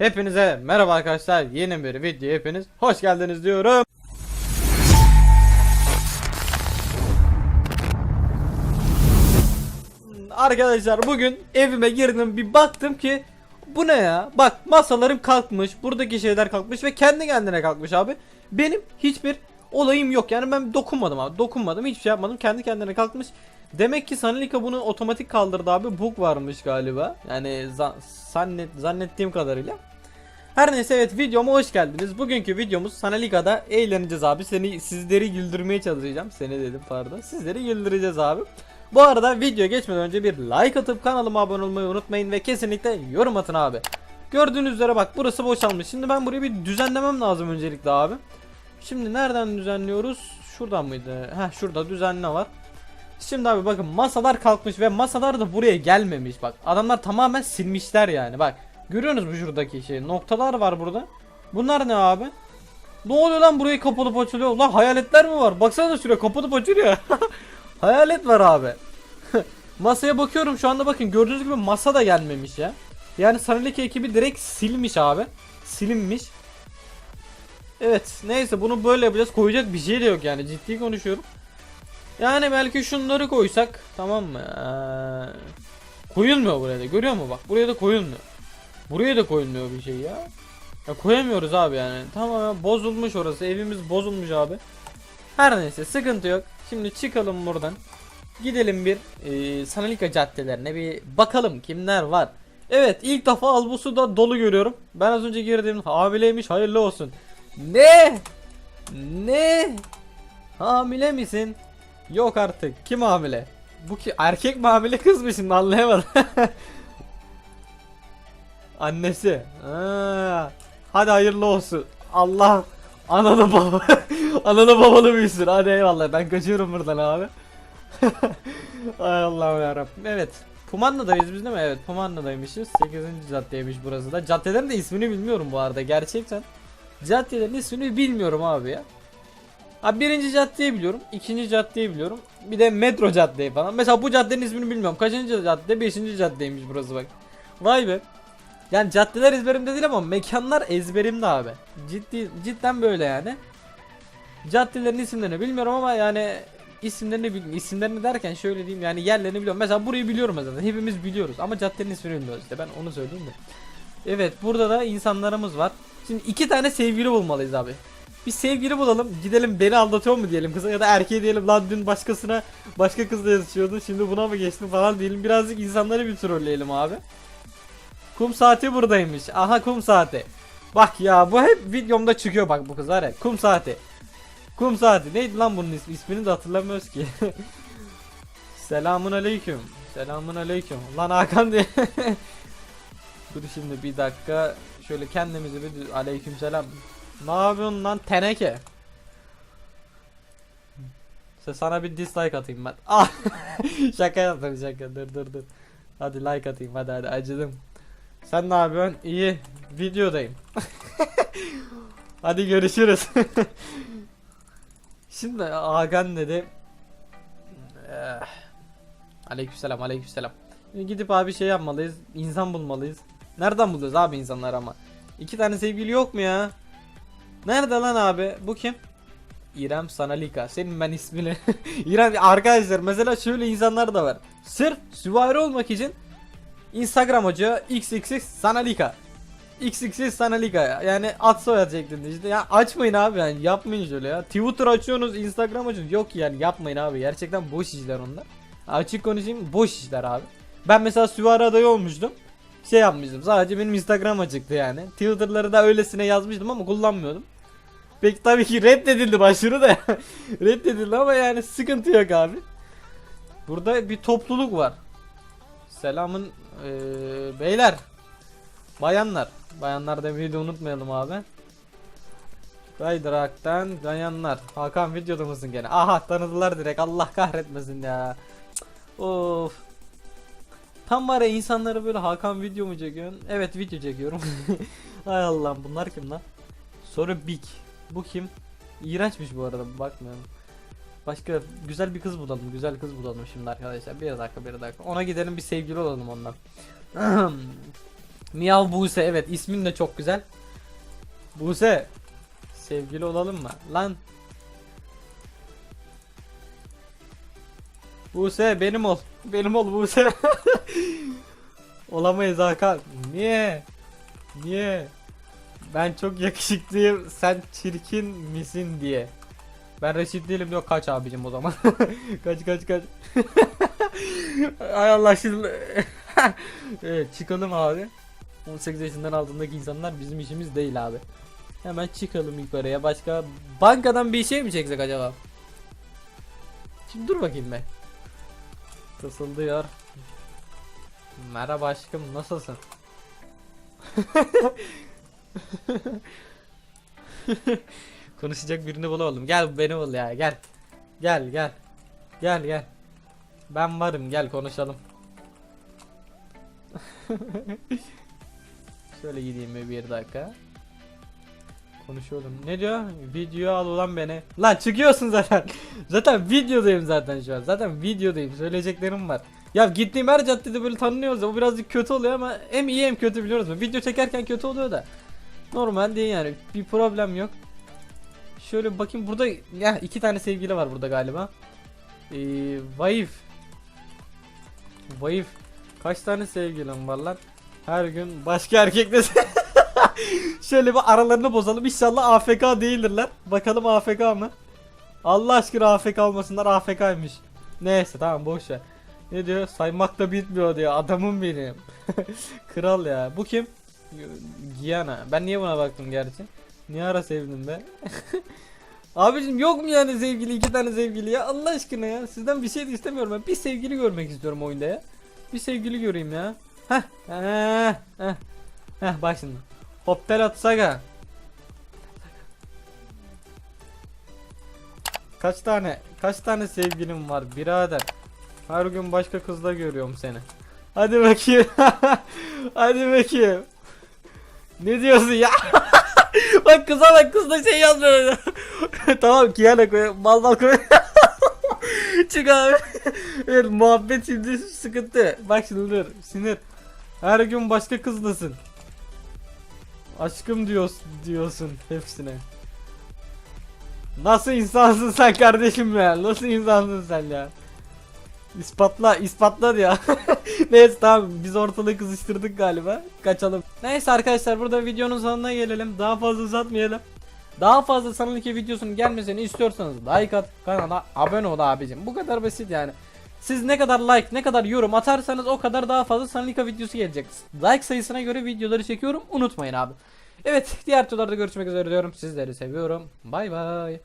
Hepinize merhaba arkadaşlar. Yeni bir video hepiniz hoş geldiniz diyorum. Arkadaşlar bugün evime girdim bir baktım ki bu ne ya? Bak masalarım kalkmış, buradaki şeyler kalkmış ve kendi kendine kalkmış abi. Benim hiçbir olayım yok. Yani ben dokunmadım abi. Dokunmadım, hiçbir şey yapmadım. Kendi kendine kalkmış. Demek ki Sanalika bunu otomatik kaldırdı abi. Bug varmış galiba. Yani za- zannet zannettiğim kadarıyla. Her neyse evet videoma hoş geldiniz. Bugünkü videomuz Sanalika'da eğleneceğiz abi. Seni sizleri güldürmeye çalışacağım. Seni dedim pardon. Sizleri güldüreceğiz abi. Bu arada video geçmeden önce bir like atıp kanalıma abone olmayı unutmayın ve kesinlikle yorum atın abi. Gördüğünüz üzere bak burası boşalmış. Şimdi ben burayı bir düzenlemem lazım öncelikle abi. Şimdi nereden düzenliyoruz? Şuradan mıydı? Heh şurada düzenle var. Şimdi abi bakın masalar kalkmış ve masalar da buraya gelmemiş bak. Adamlar tamamen silmişler yani bak. Görüyorsunuz mu şuradaki şey? Noktalar var burada. Bunlar ne abi? Ne oluyor lan burayı kapatıp açılıyor? Lan hayaletler mi var? Baksana şuraya kapatıp açılıyor. Hayalet var abi. Masaya bakıyorum şu anda bakın gördüğünüz gibi masa da gelmemiş ya. Yani Sanalika ekibi direkt silmiş abi. Silinmiş. Evet neyse bunu böyle yapacağız. Koyacak bir şey de yok yani ciddi konuşuyorum. Yani belki şunları koysak tamam mı? Ee, koyulmuyor buraya da görüyor musun bak buraya da koyulmuyor. Buraya da koyulmuyor bir şey ya. Ya koyamıyoruz abi yani. Tamamen bozulmuş orası. Evimiz bozulmuş abi. Her neyse sıkıntı yok. Şimdi çıkalım buradan. Gidelim bir e, Sanalika caddelerine bir bakalım kimler var. Evet ilk defa Albus'u da dolu görüyorum. Ben az önce girdim hamileymiş hayırlı olsun. Ne? Ne? Hamile misin? Yok artık. Kim hamile? Bu ki erkek mi hamile kız mı şimdi anlayamadım. Annesi. Ha. Hadi hayırlı olsun. Allah Ananı baba. Ananı babalı büyüsün. Hadi eyvallah. Ben kaçıyorum buradan abi. Ay Allah'ım yarabbim. Evet. Pumanna'dayız biz değil mi? Evet Pumanna'daymışız. 8. caddeymiş burası da. Caddelerin de ismini bilmiyorum bu arada gerçekten. Caddelerin ismini bilmiyorum abi ya. Abi birinci caddeyi biliyorum. ikinci caddeyi biliyorum. Bir de metro caddeyi falan. Mesela bu caddenin ismini bilmiyorum. Kaçıncı cadde? Beşinci caddeymiş burası bak. Vay be. Yani caddeler ezberimde değil ama mekanlar ezberimde abi. Ciddi cidden böyle yani. Caddelerin isimlerini bilmiyorum ama yani isimlerini isimlerini derken şöyle diyeyim yani yerlerini biliyorum. Mesela burayı biliyorum mesela. Hepimiz biliyoruz ama caddenin ismini bilmiyoruz işte. Ben onu söyleyeyim de. Evet burada da insanlarımız var. Şimdi iki tane sevgili bulmalıyız abi. Bir sevgili bulalım. Gidelim beni aldatıyor mu diyelim kıza ya da erkeğe diyelim lan dün başkasına başka kızla yazışıyordun şimdi buna mı geçtin falan diyelim. Birazcık insanları bir trolleyelim abi. Kum saati buradaymış. Aha kum saati. Bak ya bu hep videomda çıkıyor bak bu kız var ya. Kum saati. Kum saati. Neydi lan bunun ismi? İsmini de hatırlamıyoruz ki. Selamun aleyküm. Selamun aleyküm. Lan Hakan diye. Dur şimdi bir dakika. Şöyle kendimizi bir aleyküm selam. Ne yapıyorsun lan teneke? Se- Sana bir dislike atayım ben. Ah! şaka yaptım şaka. Dur dur dur. Hadi like atayım hadi hadi acıdım. Sen ne yapıyorsun? İyi. Videodayım. Hadi görüşürüz. Şimdi Hakan dedi. Eh. Aleykümselam aleykümselam. Şimdi gidip abi şey yapmalıyız. insan bulmalıyız. Nereden buluyoruz abi insanlar ama? İki tane sevgili yok mu ya? Nerede lan abi? Bu kim? İrem Sanalika. Senin ben ismini. İrem arkadaşlar mesela şöyle insanlar da var. Sırf süvari olmak için Instagram hoca xxx Sanalika. XXX Sanalika ya. Yani at soyad şeklinde işte. Ya açmayın abi yani yapmayın şöyle ya. Twitter açıyorsunuz, Instagram açıyorsunuz. Yok yani yapmayın abi. Gerçekten boş işler onlar. Açık konuşayım boş işler abi. Ben mesela süvari adayı olmuştum. Şey yapmıştım. Sadece benim Instagram açıktı yani. Twitter'ları da öylesine yazmıştım ama kullanmıyordum. Peki tabii ki reddedildi başvuru da. reddedildi ama yani sıkıntı yok abi. Burada bir topluluk var. Selamın eee, beyler. Bayanlar. Bayanlar demeyi de unutmayalım abi. Kaydıraktan bayanlar. Hakan videoda mısın gene? Aha tanıdılar direkt. Allah kahretmesin ya. Of. Tam var ya insanları böyle Hakan video mu çekiyorsun? Evet video çekiyorum. Hay Allah'ım bunlar kim lan? Sonra Big. Bu kim? İğrençmiş bu arada bakmıyorum. Başka güzel bir kız bulalım. Güzel kız bulalım şimdi arkadaşlar. Bir dakika bir dakika. Ona gidelim bir sevgili olalım ondan. Miyav Buse evet ismin de çok güzel. Buse sevgili olalım mı? Lan Buse benim ol. Benim ol Buse. Olamayız Hakan. Niye? Niye? Ben çok yakışıklıyım. Sen çirkin misin diye. Ben reşit değilim yok kaç abicim o zaman. kaç kaç kaç. Ay Allah şimdi. evet çıkalım abi. 18 yaşından altındaki insanlar bizim işimiz değil abi. Hemen çıkalım yukarıya. Başka bankadan bir şey mi çeksek acaba? Şimdi dur bakayım be. Fısıldıyor. Merhaba aşkım nasılsın? Konuşacak birini bulalım. Gel beni bul ya gel. Gel gel. Gel gel. Ben varım gel konuşalım. Şöyle gideyim bir, bir dakika. Konuşuyorum. Ne diyor? Video al ulan beni. Lan çıkıyorsun zaten. zaten videodayım zaten şu an. Zaten videodayım. Söyleyeceklerim var. Ya gittiğim her caddede böyle tanınıyoruz ya. O birazcık kötü oluyor ama hem iyi hem kötü biliyoruz mu? Video çekerken kötü oluyor da. Normal değil yani. Bir problem yok. Şöyle bakayım burada ya iki tane sevgili var burada galiba. Ee, wife. Wife. Kaç tane sevgilim var lan? Her gün başka erkekle Şöyle bir aralarını bozalım. İnşallah AFK değildirler. Bakalım AFK mı? Allah aşkına AFK olmasınlar AFK'ymış. Neyse tamam boş ver. Ne diyor? Saymak da bitmiyor diyor. Adamım benim. Kral ya. Bu kim? Giana. Ben niye buna baktım gerçi? Niye ara sevdim be? Abicim yok mu yani sevgili iki tane sevgili ya? Allah aşkına ya. Sizden bir şey de istemiyorum ben. Bir sevgili görmek istiyorum oyunda ya. Bir sevgili göreyim ya. Heh. Heh. Heh. Heh bak şimdi. Hoptelat Saga Kaç tane kaç tane sevgilim var birader? Her gün başka kızla görüyorum seni. Hadi bakayım. Hadi bakayım. Ne diyorsun ya bak kıza bak kız da şey yazmıyor. tamam Kiana koy. Mal mal koy. Çık abi. evet muhabbet şimdi sıkıntı. Bak şimdi dur. Sinir. Her gün başka kızlasın. Aşkım diyorsun, diyorsun hepsine. Nasıl insansın sen kardeşim ya? Nasıl insansın sen ya? İspatla, ispatla ya. Neyse tamam biz ortalığı kızıştırdık galiba. Kaçalım. Neyse arkadaşlar burada videonun sonuna gelelim. Daha fazla uzatmayalım. Daha fazla sanal 2 videosunun gelmesini istiyorsanız like at kanala abone ol abicim. Bu kadar basit yani. Siz ne kadar like ne kadar yorum atarsanız o kadar daha fazla sanal 2 videosu gelecek. Like sayısına göre videoları çekiyorum unutmayın abi. Evet diğer turlarda görüşmek üzere diyorum. Sizleri seviyorum. Bay bay.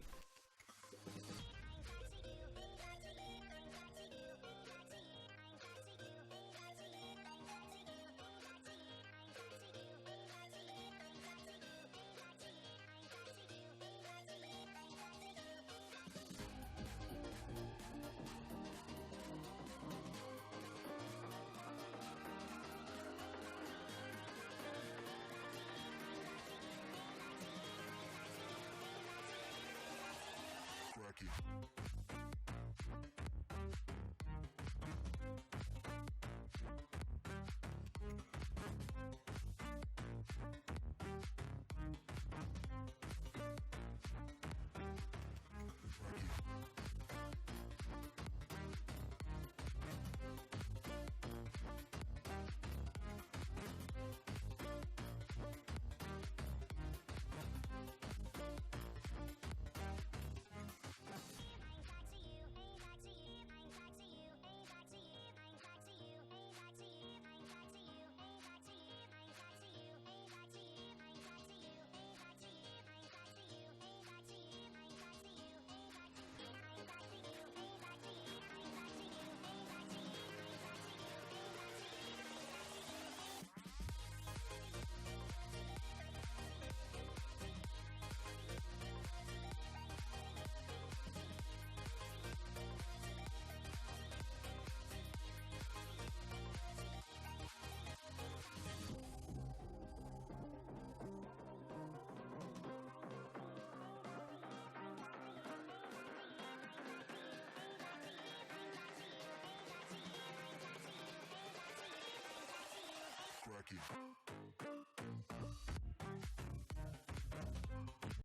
Active.